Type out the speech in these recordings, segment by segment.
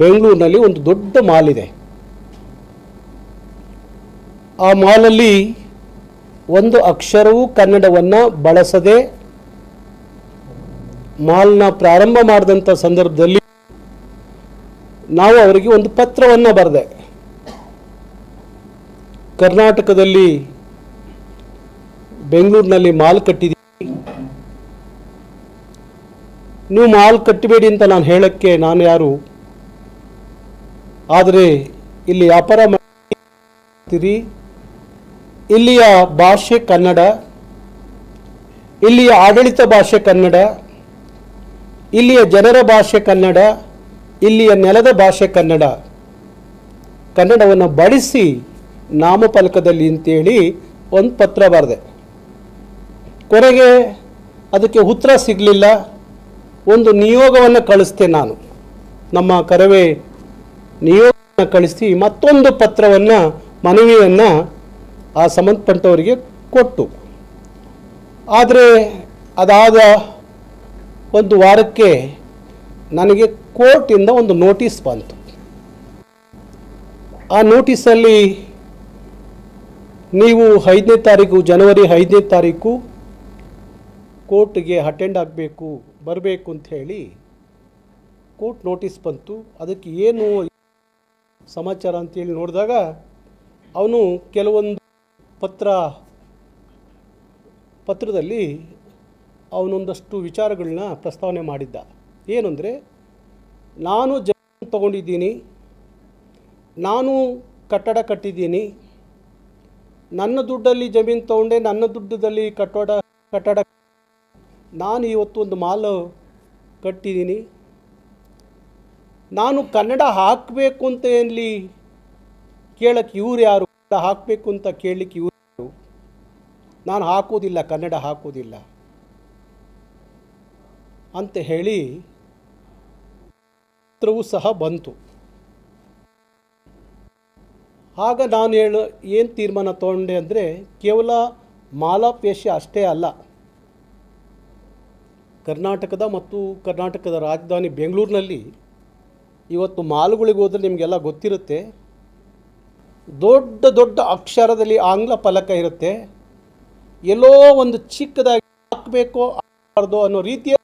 ಬೆಂಗಳೂರಿನಲ್ಲಿ ಒಂದು ದೊಡ್ಡ ಮಾಲ್ ಇದೆ. ಆ ಮಾಲಲ್ಲಿ ಒಂದು ಅಕ್ಷರವೂ ಕನ್ನಡವನ್ನು ಬಳಸದೆ ಮಾಲ್ನ ಪ್ರಾರಂಭ ಮಾಡಿದಂಥ ಸಂದರ್ಭದಲ್ಲಿ ನಾವು ಅವರಿಗೆ ಒಂದು ಪತ್ರವನ್ನು ಬರೆದೆ. ಕರ್ನಾಟಕದಲ್ಲಿ ಬೆಂಗಳೂರಿನಲ್ಲಿ ಮಾಲ್ ಕಟ್ಟಿದ್ದೀವಿ ನೀವು ಮಾಲ್ ಕಟ್ಟಬೇಡಿ ಅಂತ ನಾನು ಹೇಳೋಕ್ಕೆ ನಾನು ಯಾರು ಆದರೆ ಇಲ್ಲಿ ಅಪರ ಇಲ್ಲಿಯ ಭಾಷೆ ಕನ್ನಡ. ಇಲ್ಲಿಯ ಆಡಳಿತ ಭಾಷೆ ಕನ್ನಡ. ಇಲ್ಲಿಯ ಜನರ ಭಾಷೆ ಕನ್ನಡ. ಇಲ್ಲಿಯ ನೆಲದ ಭಾಷೆ ಕನ್ನಡ. ಕನ್ನಡವನ್ನು ಬಳಸಿ ನಾಮಫಲಕದಲ್ಲಿ ಅಂತೇಳಿ ಒಂದು ಪತ್ರ ಬರೆದೆ. ಕೊನೆಗೆ ಅದಕ್ಕೆ ಉತ್ತರ ಸಿಗಲಿಲ್ಲ. ಒಂದು ನಿಯೋಗವನ್ನು ಕಳಿಸ್ತೆ ನಾನು. ನಮ್ಮ ಕರವೇ ನಿಯೋಗವನ್ನು ಕಳಿಸಿ ಮತ್ತೊಂದು ಪತ್ರವನ್ನು, ಮನವಿಯನ್ನು ಆ ಸಂಬಂಧಪಟ್ಟವರಿಗೆ ಕೊಟ್ಟು. ಆದರೆ ಅದಾದ ಒಂದು ವಾರಕ್ಕೆ ನನಗೆ ಕೋರ್ಟಿಂದ ಒಂದು ನೋಟಿಸ್ ಬಂತು. ಆ ನೋಟಿಸಲ್ಲಿ ನೀವು ಐದನೇ ತಾರೀಕು, ಜನವರಿ ಐದನೇ ತಾರೀಕು ಕೋರ್ಟ್ಗೆ ಅಟೆಂಡ್ ಆಗಬೇಕು, ಬರಬೇಕು ಅಂತ ಹೇಳಿ ಕೋರ್ಟ್ ನೋಟಿಸ್ ಬಂತು. ಅದಕ್ಕೆ ಏನು ಸಮಾಚಾರ ಅಂತೇಳಿ ನೋಡಿದಾಗ ಅವನು ಕೆಲವೊಂದು ಪತ್ರ, ಪತ್ರದಲ್ಲಿ ಅವನೊಂದಷ್ಟು ವಿಚಾರಗಳನ್ನ ಪ್ರಸ್ತಾವನೆ ಮಾಡಿದ್ದ. ಏನಂದರೆ, ನಾನು ಜಮೀನು ತಗೊಂಡಿದ್ದೀನಿ, ನಾನು ಕಟ್ಟಡ ಕಟ್ಟಿದ್ದೀನಿ, ನನ್ನ ದುಡ್ಡಲ್ಲಿ ಜಮೀನು ತೊಗೊಂಡೆ, ನನ್ನ ದುಡ್ಡದಲ್ಲಿ ಕಟ್ಟಡ ಕಟ್ಟಡ ನಾನು ಇವತ್ತು ಒಂದು ಮಾಲು ಕಟ್ಟಿದ್ದೀನಿ ನಾನು ಕನ್ನಡ ಹಾಕಬೇಕು ಅಂತ ಎಲ್ಲಿ ಕೇಳಕ್ಕೆ ಇವ್ರು ಯಾರು? ಕನ್ನಡ ಹಾಕಬೇಕು ಅಂತ ಕೇಳಲಿಕ್ಕೆ ಇವ್ರು ಯಾರು? ನಾನು ಹಾಕೋದಿಲ್ಲ, ಕನ್ನಡ ಹಾಕೋದಿಲ್ಲ. ಅಂತ ಹೇಳಿ ಪತ್ರವೂ ಸಹ ಬಂತು. ಆಗ ನಾನು ಹೇಳು, ಏನು ತೀರ್ಮಾನ ತಗೊಂಡೆ ಅಂದರೆ ಕೇವಲ ಮಾಲಾಪೇಶ ಅಷ್ಟೇ ಅಲ್ಲ. ಕರ್ನಾಟಕದ ಮತ್ತು ಕರ್ನಾಟಕದ ರಾಜಧಾನಿ ಬೆಂಗಳೂರಿನಲ್ಲಿ ಇವತ್ತು ಮಾಲ್ಗಳಿಗೆ ಹೋದ್ರೆ ನಿಮಗೆಲ್ಲ ಗೊತ್ತಿರುತ್ತೆ. ದೊಡ್ಡ ದೊಡ್ಡ ಅಕ್ಷರದಲ್ಲಿ ಆಂಗ್ಲ ಫಲಕ ಇರುತ್ತೆ. ಎಲ್ಲೋ ಒಂದು ಚಿಕ್ಕದಾಗಿ ಹಾಕಬೇಕೋ ಹಾಕಬಾರ್ದು ಅನ್ನೋ ರೀತಿಯ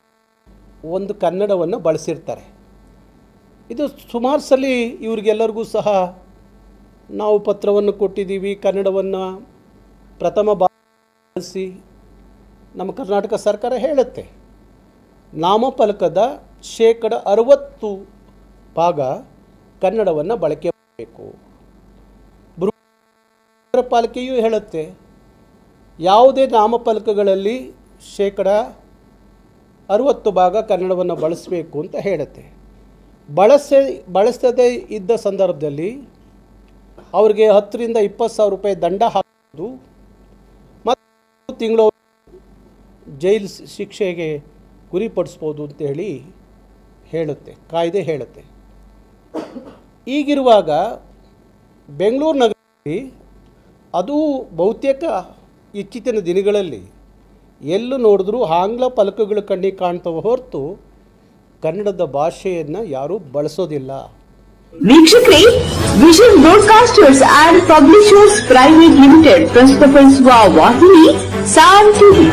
ಒಂದು ಕನ್ನಡವನ್ನು ಬಳಸಿರ್ತಾರೆ. ಇದು ಸುಮಾರು ಸಲ ಇವ್ರಿಗೆಲ್ಲರಿಗೂ ಸಹ ನಾವು ಪತ್ರವನ್ನು ಕೊಟ್ಟಿದ್ದೀವಿ, ಕನ್ನಡವನ್ನು ಪ್ರಥಮ ಬಳಸಿ ನಮ್ಮ ಕರ್ನಾಟಕ ಸರ್ಕಾರ ಹೇಳುತ್ತೆ. ನಾಮಫಲಕದ ಶೇಕಡ ಅರವತ್ತು ಭಾಗ ಕನ್ನಡವನ್ನು ಬಳಕೆ ಮಾಡಬೇಕು. ಬೃಹತ್ ಪಾಲಿಕೆಯೂ ಹೇಳುತ್ತೆ, ಯಾವುದೇ ನಾಮಫಲಕಗಳಲ್ಲಿ ಶೇಕಡ ಅರುವತ್ತು ಭಾಗ ಕನ್ನಡವನ್ನು ಬಳಸಬೇಕು ಅಂತ ಹೇಳುತ್ತೆ. ಬಳಸ, ಬಳಸದೇ ಇದ್ದ ಸಂದರ್ಭದಲ್ಲಿ ಅವ್ರಿಗೆ ಹತ್ತರಿಂದ ಇಪ್ಪತ್ತು ಸಾವಿರ ರೂಪಾಯಿ ದಂಡ ಹಾಕೋದು ಮತ್ತು ತಿಂಗಳು ಜೈಲು ಶಿಕ್ಷೆಗೆ ಗುರಿಪಡಿಸ್ಬೋದು ಅಂತೇಳಿ ಹೇಳುತ್ತೆ, ಕಾಯ್ದೆ ಹೇಳುತ್ತೆ. ಈಗಿರುವಾಗ ಬೆಂಗಳೂರು ನಗರದಲ್ಲಿ ಅದು ಬಹುತೇಕ ಇತ್ತೀಚಿನ ದಿನಗಳಲ್ಲಿ ಎಲ್ಲೂ ನೋಡಿದ್ರೂ ಆಂಗ್ಲ ಫಲಕಗಳು ಕಣ್ಣಿಗೆ ಕಾಣ್ತವೆ ಹೊರತು ಕನ್ನಡದ ಭಾಷೆಯನ್ನು ಯಾರೂ ಬಳಸೋದಿಲ್ಲ. ವೀಕ್ಷಕರೇ vision broadcasters and publishers private limited ಪ್ರಸ್ತುತಪಡಿಸುವ ವಾಹಿನಿ ಟಿವಿ.